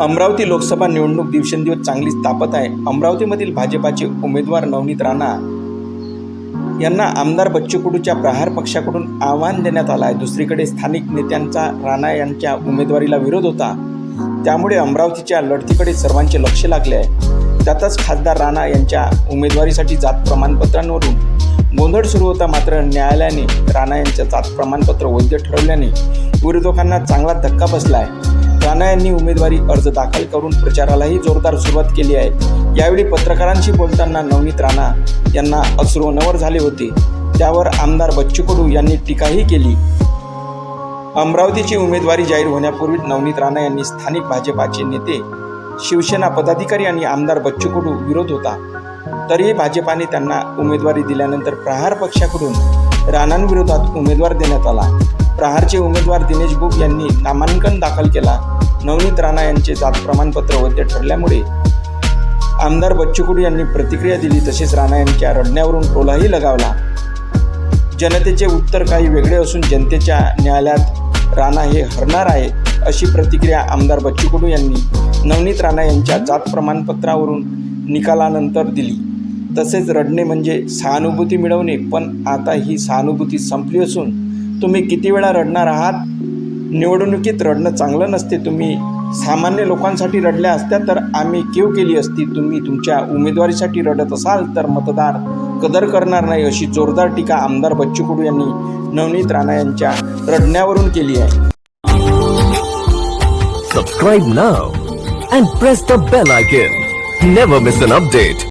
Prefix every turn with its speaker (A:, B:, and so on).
A: अमरावती लोकसभा निवडणूक दिवसेंदिवस चांगलीच तापत आहे. अमरावतीमधील भाजपाचे उमेदवार नवनीत राणा यांना आमदार बच्चू कडूच्या प्रहार पक्षाकडून आव्हान देण्यात आलं आहे. दुसरीकडे स्थानिक नेत्यांचा राणा यांच्या उमेदवारीला विरोध होता. त्यामुळे अमरावतीच्या लढतीकडे सर्वांचे लक्ष लागले आहे. त्यातच खासदार राणा यांच्या उमेदवारीसाठी जात प्रमाणपत्रांवरून गोंधळ सुरू होता. मात्र न्यायालयाने राणा यांचं जात प्रमाणपत्र वैध ठरवल्याने विरोधकांना चांगला धक्का बसला आहे. राणा यांनी उमेदवारी अर्ज दाखल करून प्रचारालाही जोरदार सुरुवात केली आहे. यावेळी पत्रकारांशी बोलताना नवनीत राणा यांना अश्रू अनावर झाले होते. त्यावर आमदार बच्चू कडू यांनी टीकाही केली. अमरावतीची उमेदवारी जाहीर होण्यापूर्वी नवनीत राणा यांनी स्थानिक भाजपाचे नेते शिवसेना पदाधिकारी आणि आमदार बच्चू कडू विरोध होता. तरीही भाजपाने त्यांना उमेदवारी दिल्यानंतर प्रहार पक्षाकडून राणांविरोधात उमेदवार देण्यात आला. प्रहारचे उमेदवार दिनेश बुक यांनी नामांकन दाखल केला. नवनीत राणा यांचे जात प्रमाणपत्र वैध ठरल्यामुळे आमदार बच्चू यांनी प्रतिक्रिया दिली तसेच राणा यांच्या रडण्यावरून टोलाही लगावला. जनतेचे उत्तर काही वेगळे असून जनतेच्या न्यायालयात राणा हे हरणार आहे अशी प्रतिक्रिया आमदार बच्चू कडू यांनी नवनीत राणा यांच्या जात प्रमाणपत्रावरून निकालानंतर दिली. तसेच रडणे म्हणजे सहानुभूती मिळवणे पण आता ही सहानुभूती संपली असून तुम्ही किती वेळा रडणार आहात? निवडणुकीत रडणं चांगलं नसते. तुम्ही सामान्य लोकांसाठी रडल्या असत्या तर आम्ही केव केली असती? तुम्ही तुमच्या उमेदवारीसाठी रडत असाल तर मतदार कदर करणार नाही अशी जोरदार टीका आमदार बच्चू कडू यांनी नवनीत राणा यांच्या रडण्यावरून केली आहे.
B: Subscribe now and press the bell icon never miss an update